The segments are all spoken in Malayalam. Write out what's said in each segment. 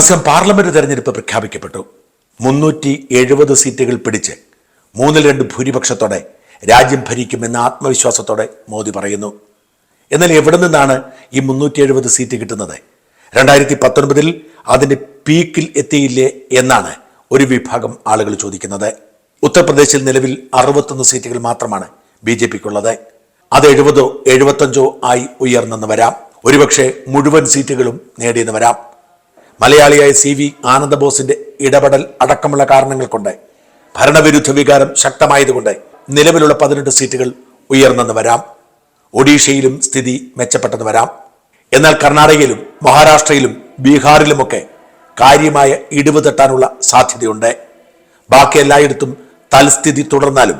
അതേസമയം പാർലമെന്റ് തെരഞ്ഞെടുപ്പ് പ്രഖ്യാപിക്കപ്പെട്ടു. മുന്നൂറ്റി എഴുപത് സീറ്റുകൾ പിടിച്ച് മൂന്നിൽ രണ്ട് ഭൂരിപക്ഷത്തോടെ രാജ്യം ഭരിക്കുമെന്ന ആത്മവിശ്വാസത്തോടെ മോദി പറയുന്നു. എന്നാൽ എവിടെ നിന്നാണ് ഈ മുന്നൂറ്റി എഴുപത് സീറ്റ് കിട്ടുന്നത്? രണ്ടായിരത്തി പത്തൊൻപതിൽ അതിന്റെ പീക്കിൽ എത്തിയില്ലേ എന്നാണ് ഒരു വിഭാഗം ആളുകൾ ചോദിക്കുന്നത്. ഉത്തർപ്രദേശിൽ നിലവിൽ അറുപത്തൊന്ന് സീറ്റുകൾ മാത്രമാണ് ബി ജെ പിക്കുള്ളത്. അത് എഴുപതോ എഴുപത്തഞ്ചോ ആയി ഉയർന്നെന്ന് വരാം. ഒരുപക്ഷെ മുഴുവൻ സീറ്റുകളും നേടിയെന്ന് വരാം. മലയാളിയായ സി വി ആനന്ദബോസിന്റെ ഇടപെടൽ അടക്കമുള്ള കാരണങ്ങൾ കൊണ്ട് ഭരണവിരുദ്ധ വികാരം ശക്തമായതുകൊണ്ട് നിലവിലുള്ള പതിനെട്ട് സീറ്റുകൾ ഉയർന്നെന്ന് വരാം. ഒഡീഷയിലും സ്ഥിതി മെച്ചപ്പെട്ടെന്ന് വരാം. എന്നാൽ കർണാടകയിലും മഹാരാഷ്ട്രയിലും ബീഹാറിലുമൊക്കെ കാര്യമായ ഇടിവ് തട്ടാനുള്ള സാധ്യതയുണ്ട്. ബാക്കി എല്ലായിടത്തും തൽസ്ഥിതി തുടർന്നാലും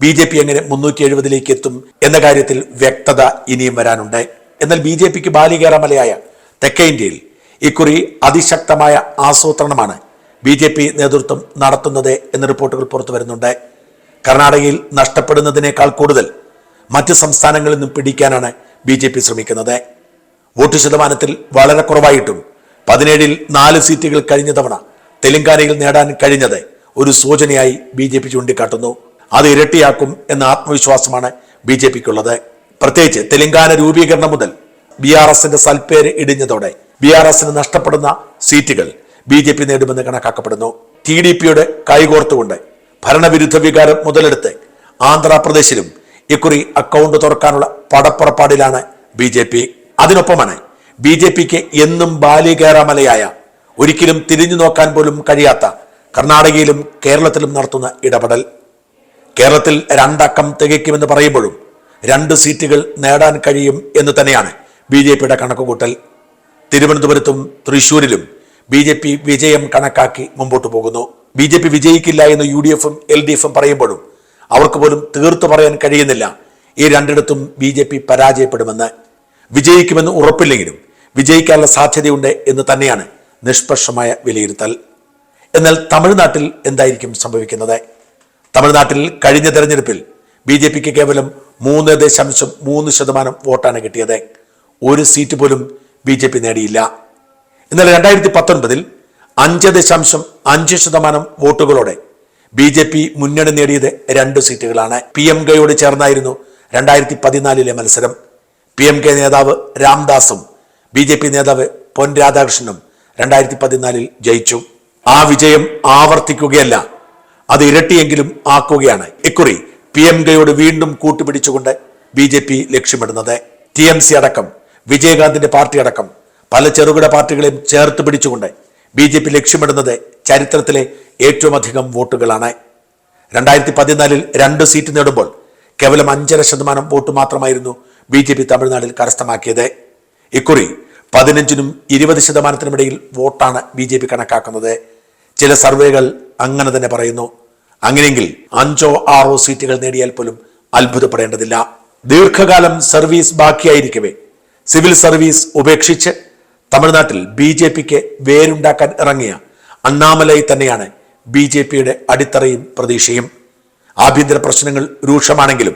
ബി ജെ പി എങ്ങനെ മുന്നൂറ്റി എഴുപതിലേക്ക് എത്തും എന്ന കാര്യത്തിൽ വ്യക്തത ഇനിയും വരാനുണ്ട്. എന്നാൽ ബി ജെ പിക്ക് ബാലികേറ മലയായ തെക്കേ ഇന്ത്യയിൽ ഇക്കുറി അതിശക്തമായ ആസൂത്രണമാണ് ബി ജെ പി നേതൃത്വം നടത്തുന്നത് എന്ന റിപ്പോർട്ടുകൾ പുറത്തു വരുന്നുണ്ട്. കർണാടകയിൽ നഷ്ടപ്പെടുന്നതിനേക്കാൾ കൂടുതൽ മറ്റ് സംസ്ഥാനങ്ങളിൽ നിന്നും പിടിക്കാനാണ് ബി ജെ പി ശ്രമിക്കുന്നത്. വോട്ട് ശതമാനത്തിൽ വളരെ കുറവായിട്ടും പതിനേഴിൽ നാല് സീറ്റുകൾ കഴിഞ്ഞ തവണ തെലങ്കാനയിൽ നേടാൻ കഴിഞ്ഞത് ഒരു സൂചനയായി ബി ജെ പി ചൂണ്ടിക്കാട്ടുന്നു. അത് ഇരട്ടിയാക്കും എന്ന ആത്മവിശ്വാസമാണ് ബി ജെ പിക്കുള്ളത്. പ്രത്യേകിച്ച് തെലങ്കാന രൂപീകരണം മുതൽ ബി ആർ എസിന്റെ സൽപ്പേര് ഇടിഞ്ഞതോടെ ബി ആർ എസിന് നഷ്ടപ്പെടുന്ന സീറ്റുകൾ ബി ജെ പി നേടുമെന്ന് കണക്കാക്കപ്പെടുന്നു. ടി ഡി പിയുടെ കൈകോർത്തുകൊണ്ട് ഭരണവിരുദ്ധ വികാരം മുതലെടുത്ത് ആന്ധ്രാപ്രദേശിലും ഇക്കുറി അക്കൗണ്ട് തുറക്കാനുള്ള പടപ്പുറപ്പാടിലാണ് ബി ജെ പി. അതിനൊപ്പമാണ് ബി ജെ പിക്ക് എന്നും ബാലികേറാമലയായ ഒരിക്കലും തിരിഞ്ഞു നോക്കാൻ പോലും കഴിയാത്ത കർണാടകയിലും കേരളത്തിലും നടത്തുന്ന ഇടപെടൽ. കേരളത്തിൽ രണ്ടക്കം തികയ്ക്കുമെന്ന് പറയുമ്പോഴും രണ്ട് സീറ്റുകൾ നേടാൻ കഴിയും എന്ന് തന്നെയാണ് ബി ജെ പിയുടെ കണക്കുകൂട്ടൽ. തിരുവനന്തപുരത്തും തൃശൂരിലും ബി ജെ പി വിജയം കണക്കാക്കി മുമ്പോട്ട് പോകുന്നു. ബി ജെ പി വിജയിക്കില്ല എന്ന് യു ഡി എഫും എൽ ഡി എഫും പറയുമ്പോഴും അവർക്ക് പോലും തീർത്തു പറയാൻ കഴിയുന്നില്ല. ഈ രണ്ടിടത്തും ബി ജെ പി പരാജയപ്പെടുമെന്ന്. വിജയിക്കുമെന്ന് ഉറപ്പില്ലെങ്കിലും വിജയിക്കാനുള്ള സാധ്യതയുണ്ട് എന്ന് തന്നെയാണ് നിഷ്പക്ഷമായ വിലയിരുത്തൽ. എന്നാൽ തമിഴ്നാട്ടിൽ എന്തായിരിക്കും സംഭവിക്കുന്നത്? തമിഴ്നാട്ടിൽ കഴിഞ്ഞ തെരഞ്ഞെടുപ്പിൽ ബി ജെ പിക്ക് കേവലം മൂന്ന് ദശാംശം മൂന്ന് ശതമാനം വോട്ടാണ് കിട്ടിയത്. ഒരു സീറ്റ് പോലും ബി ജെ പി നേടിയില്ല. എന്നാൽ രണ്ടായിരത്തി പത്തൊൻപതിൽ അഞ്ച് ദശാംശം അഞ്ച് ശതമാനം വോട്ടുകളോടെ ബി ജെ പി മുന്നണി നേടിയത് രണ്ട് സീറ്റുകളാണ്. പി എം കെയോട് ചേർന്നായിരുന്നു രണ്ടായിരത്തി പതിനാലിലെ മത്സരം. പി എം കെ നേതാവ് രാംദാസും ബി ജെ പി നേതാവ് പൊൻ രാധാകൃഷ്ണനും രണ്ടായിരത്തി പതിനാലിൽ ജയിച്ചു. ആ വിജയം ആവർത്തിക്കുകയല്ല അത് ഇരട്ടിയെങ്കിലും ആക്കുകയാണ്. ഇക്കുറി പി എം കെയോട് വീണ്ടും കൂട്ടുപിടിച്ചുകൊണ്ട് ബി ജെ പി ലക്ഷ്യമിടുന്നത്. ടി എം സി അടക്കം വിജയകാന്തിന്റെ പാർട്ടി അടക്കം പല ചെറുകിട പാർട്ടികളെയും ചേർത്ത് പിടിച്ചുകൊണ്ട് ബി ജെ പി ലക്ഷ്യമിടുന്നത് ചരിത്രത്തിലെ ഏറ്റവും അധികം വോട്ടുകളാണ്. രണ്ടായിരത്തി പതിനാലിൽ രണ്ട് സീറ്റ് നേടുമ്പോൾ കേവലം അഞ്ചര ശതമാനം വോട്ട് മാത്രമായിരുന്നു ബി ജെ പി തമിഴ്നാട്ടിൽ കരസ്ഥമാക്കിയത്. ഇക്കുറി പതിനഞ്ചിനും ഇരുപത് ശതമാനത്തിനുമിടയിൽ വോട്ടാണ് ബി ജെ പി കണക്കാക്കുന്നത്. ചില സർവേകൾ അങ്ങനെ തന്നെ പറയുന്നു. അങ്ങനെയെങ്കിൽ അഞ്ചോ ആറോ സീറ്റുകൾ നേടിയാൽ പോലും അത്ഭുതപ്പെടേണ്ടതില്ല. ദീർഘകാലം സർവീസ് ബാക്കിയായിരിക്കവേ സിവിൽ സർവീസ് ഉപേക്ഷിച്ച് തമിഴ്നാട്ടിൽ ബി ജെ പിക്ക് വേരുണ്ടാക്കാൻ ഇറങ്ങിയ അണ്ണാമലൈ തന്നെയാണ് ബി ജെ പിയുടെ അടിത്തറയും പ്രതീക്ഷയും. ആഭ്യന്തര പ്രശ്നങ്ങൾ രൂക്ഷമാണെങ്കിലും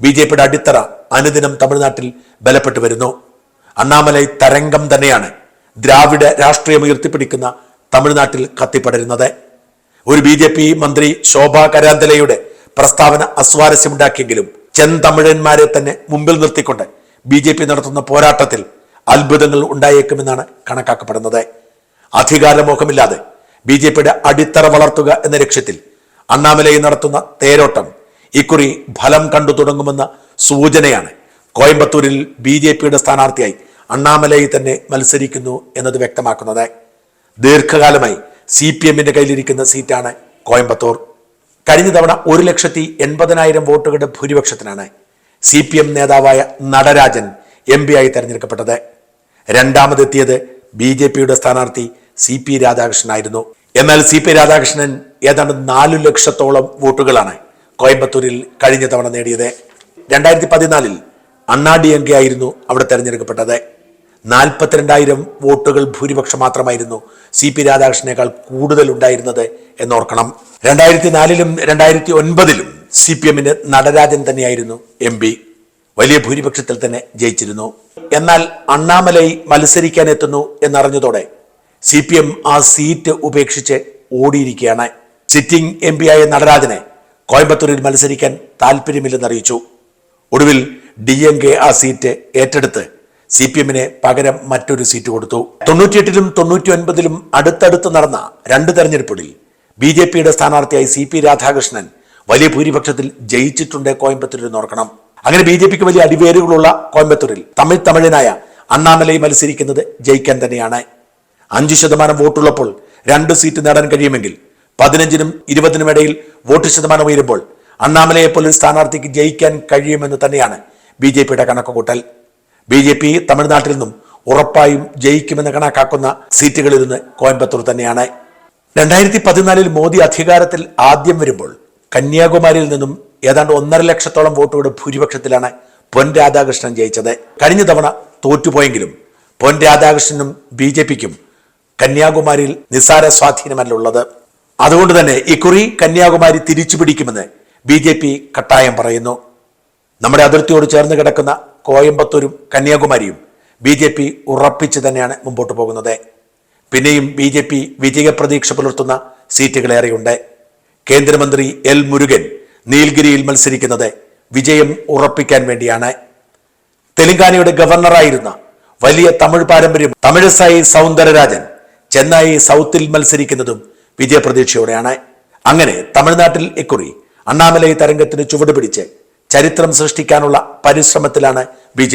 ബി ജെ പിയുടെ അടിത്തറ അനുദിനം തമിഴ്നാട്ടിൽ ബലപ്പെട്ടു വരുന്നു. അണ്ണാമലൈ തരംഗം തന്നെയാണ് ദ്രാവിഡ രാഷ്ട്രീയം ഉയർത്തിപ്പിടിക്കുന്ന തമിഴ്നാട്ടിൽ കത്തിപ്പടരുന്നത്. ഒരു ബി ജെ പി മന്ത്രി ശോഭാ കരാന്തലയുടെ പ്രസ്താവന അസ്വാരസ്യമുണ്ടാക്കിയെങ്കിലും ചെന്തമിഴന്മാരെ തന്നെ മുമ്പിൽ നിർത്തിക്കൊണ്ട് ബി ജെ പി നടത്തുന്ന പോരാട്ടത്തിൽ അത്ഭുതങ്ങൾ ഉണ്ടായേക്കുമെന്നാണ് കണക്കാക്കപ്പെടുന്നത്. അധികാരമോഹമില്ലാതെ ബി ജെ പിയുടെ അടിത്തറ വളർത്തുക എന്ന ലക്ഷ്യത്തിൽ അണ്ണാമലയിൽ നടത്തുന്ന തേരോട്ടം ഇക്കുറി ഫലം കണ്ടു തുടങ്ങുമെന്ന സൂചനയാണ് കോയമ്പത്തൂരിൽ ബി ജെ പിയുടെ സ്ഥാനാർത്ഥിയായി അണ്ണാമലൈ തന്നെ മത്സരിക്കുന്നു എന്നത് വ്യക്തമാക്കുന്നത്. ദീർഘകാലമായി സി പി എമ്മിന്റെ കയ്യിലിരിക്കുന്ന സീറ്റാണ് കോയമ്പത്തൂർ. കഴിഞ്ഞ തവണ ഒരു ലക്ഷത്തി എൺപതിനായിരം വോട്ടുകളുടെ ഭൂരിപക്ഷത്തിനാണ് സി പി എം നേതാവായ നടരാജൻ എം പി ആയി തെരഞ്ഞെടുക്കപ്പെട്ടത്. രണ്ടാമതെത്തിയത് ബി ജെ പിയുടെ സ്ഥാനാർത്ഥി സി പി രാധാകൃഷ്ണനായിരുന്നു. എന്നാൽ സി പി രാധാകൃഷ്ണൻ ഏതാണ്ട് നാലു ലക്ഷത്തോളം വോട്ടുകളാണ് കോയമ്പത്തൂരിൽ കഴിഞ്ഞ തവണ നേടിയത്. രണ്ടായിരത്തി പതിനാലിൽ അണ്ണാ ഡി എം കെ ആയിരുന്നു അവിടെ തെരഞ്ഞെടുക്കപ്പെട്ടത്. നാൽപ്പത്തിരണ്ടായിരം വോട്ടുകൾ ഭൂരിപക്ഷം മാത്രമായിരുന്നു സി പി രാധാകൃഷ്ണനേക്കാൾ കൂടുതൽ ഉണ്ടായിരുന്നത് എന്നോർക്കണം. രണ്ടായിരത്തി നാലിലും രണ്ടായിരത്തി ഒൻപതിലും സി പി എമ്മിന് നടരാജൻ തന്നെയായിരുന്നു എം പി. വലിയ ഭൂരിപക്ഷത്തിൽ തന്നെ ജയിച്ചിരുന്നു. എന്നാൽ അണ്ണാമലൈ മത്സരിക്കാൻ എത്തുന്നു എന്നറിഞ്ഞതോടെ സി പി എം ആ സീറ്റ് ഉപേക്ഷിച്ച് ഓടിയിരിക്കുകയാണ്. സിറ്റിംഗ് എം ആയ നടരാജനെ കോയമ്പത്തൂരിൽ മത്സരിക്കാൻ താല്പര്യമില്ലെന്നറിയിച്ചു ഒടുവിൽ ഡി എം കെ ആ സീറ്റ് ഏറ്റെടുത്ത് സി പി എമ്മിന് പകരം മറ്റൊരു സീറ്റ് കൊടുത്തു. തൊണ്ണൂറ്റിയെട്ടിലും തൊണ്ണൂറ്റി ഒൻപതിലും അടുത്തടുത്ത് നടന്ന രണ്ട് തെരഞ്ഞെടുപ്പുകളിൽ ബി ജെ പിയുടെ സ്ഥാനാർത്ഥിയായി സി പി രാധാകൃഷ്ണൻ വലിയ ഭൂരിപക്ഷത്തിൽ ജയിച്ചിട്ടുണ്ട് കോയമ്പത്തൂരിൽ നോർക്കണം അങ്ങനെ ബി ജെ പിക്ക് വലിയ അടിവേരുകളുള്ള കോയമ്പത്തൂരിൽ തമിഴ് തമിഴനായ അണ്ണാമലൈ മത്സരിക്കുന്നത് ജയിക്കാൻ തന്നെയാണ്. അഞ്ചു ശതമാനം വോട്ടുള്ളപ്പോൾ രണ്ട് സീറ്റ് നേടാൻ കഴിയുമെങ്കിൽ പതിനഞ്ചിനും ഇരുപതിനും ഇടയിൽ വോട്ട് ശതമാനം ഉയരുമ്പോൾ അണ്ണാമലയെ പോലെ സ്ഥാനാർത്ഥിക്ക് ജയിക്കാൻ കഴിയുമെന്ന് തന്നെയാണ് ബി ജെ പിയുടെ കണക്കുകൂട്ടൽ. ബി ജെ പി തമിഴ്നാട്ടിൽ നിന്നും ഉറപ്പായും ജയിക്കുമെന്ന് കണക്കാക്കുന്ന സീറ്റുകളിൽ നിന്ന് കോയമ്പത്തൂർ തന്നെയാണ്. രണ്ടായിരത്തി പതിനാലിൽ മോദി അധികാരത്തിൽ ആദ്യം വരുമ്പോൾ കന്യാകുമാരിയിൽ നിന്നും ഏതാണ്ട് ഒന്നര ലക്ഷത്തോളം വോട്ടുകൂടെ ഭൂരിപക്ഷത്തിലാണ് പൊൻ രാധാകൃഷ്ണൻ ജയിച്ചത്. കഴിഞ്ഞ തവണ തോറ്റുപോയെങ്കിലും പൊൻ രാധാകൃഷ്ണനും ബി ജെ പിക്കും കന്യാകുമാരിയിൽ നിസ്സാര സ്വാധീനമല്ല ഉള്ളത് അതുകൊണ്ട് തന്നെ ഇക്കുറി കന്യാകുമാരി തിരിച്ചു പിടിക്കുമെന്ന് ബി ജെ പി കട്ടായം പറയുന്നു. നമ്മുടെ അതിർത്തിയോട് ചേർന്ന് കിടക്കുന്ന കോയമ്പത്തൂരും കന്യാകുമാരിയും ബി ജെ പി ഉറപ്പിച്ച് തന്നെയാണ് മുമ്പോട്ട് പോകുന്നത്. പിന്നെയും ബി ജെ പി വിജയപ്രതീക്ഷ പുലർത്തുന്ന സീറ്റുകളേറെയുണ്ട്. കേന്ദ്രമന്ത്രി എൽ മുരുകൻ നീൽഗിരിയിൽ മത്സരിക്കുന്നത് വിജയം ഉറപ്പിക്കാൻ വേണ്ടിയാണ്. തെലങ്കാനയുടെ ഗവർണറായിരുന്ന വലിയ തമിഴ് പാരമ്പര്യം തമിഴ്സായി സൗന്ദരരാജൻ ചെന്നൈ സൗത്തിൽ മത്സരിക്കുന്നതും വിജയപ്രതീക്ഷയോടെയാണ്. അങ്ങനെ തമിഴ്നാട്ടിൽ ഇക്കുറി അണ്ണാമലൈ തരംഗത്തിന് ചുവടുപിടിച്ച് ചരിത്രം സൃഷ്ടിക്കാനുള്ള പരിശ്രമത്തിലാണ് ബി